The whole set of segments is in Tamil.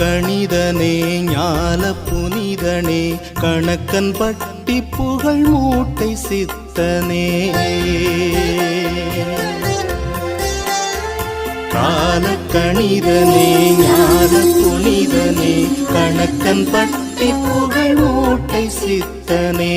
கணிதனே ஞான புனிதனே கணக்கன் பட்டி புகழ் மூட்டை சித்தனே. கால கணிதனே ஞான புனிதனே கணக்கன் பட்டி புகழ் மூட்டை சித்தனே.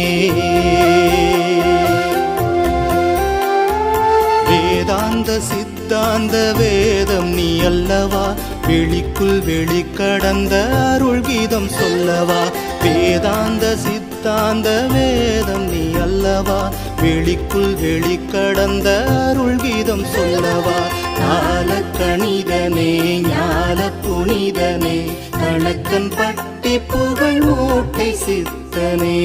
வேதாந்த சித்தாந்த வேதம் நீ அல்லவா வெளிக்குள் வெளி கடந்த அருள் கீதம் சொல்லவா? வேதாந்த சித்தாந்த வேதம் நீ அல்லவா? வெளிக்குள் வெளி கடந்த அருள் கீதம் சொல்லவா? ஞான கணிதனே ஞான புனிதனே கணக்கன் பட்டி புகழ் மூட்டை சித்தனே.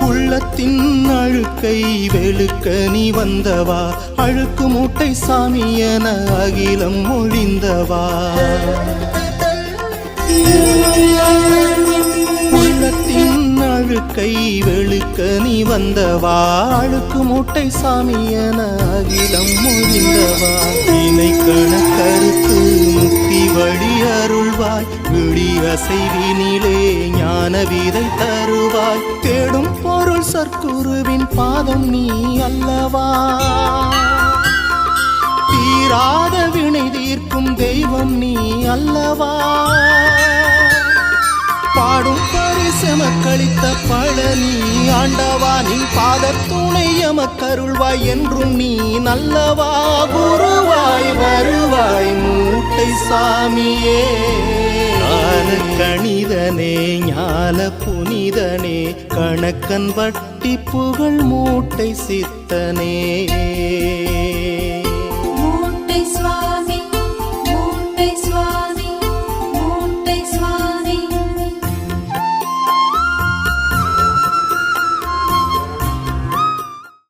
உள்ளத்தின் அழுக்கை வெளுக்க நீ வந்தவா? அழுக்கு மூட்டை சாமி என அகிலம் ஒழிந்தவா? கை வெளுக்க நீ வந்த வாழுக்கு மூட்டை சாமி என அகிலம் ஒழிந்தவா இணை கணக்கருத்து முக்தி வழி அருள்வாய். விழி அசைவினிலே ஞான விதை தருவாய். தேடும் பொருள் சற்குருவின் பாதம் நீ அல்லவா? தீராத வினை தீர்க்கும் தெய்வம் நீ அல்லவா? பாடும் பரிசமக்களித்த பழனி ஆண்டவா நின் பாதத்துணை எமக்கருள்வாய் என்றும் நீ நல்லவா. குருவாய் வருவாய் மூட்டை சாமியே. ஞான கணிதனே ஞான புனிதனே. கணக்கன் வட்டி புகழ் மூட்டை சித்தனே.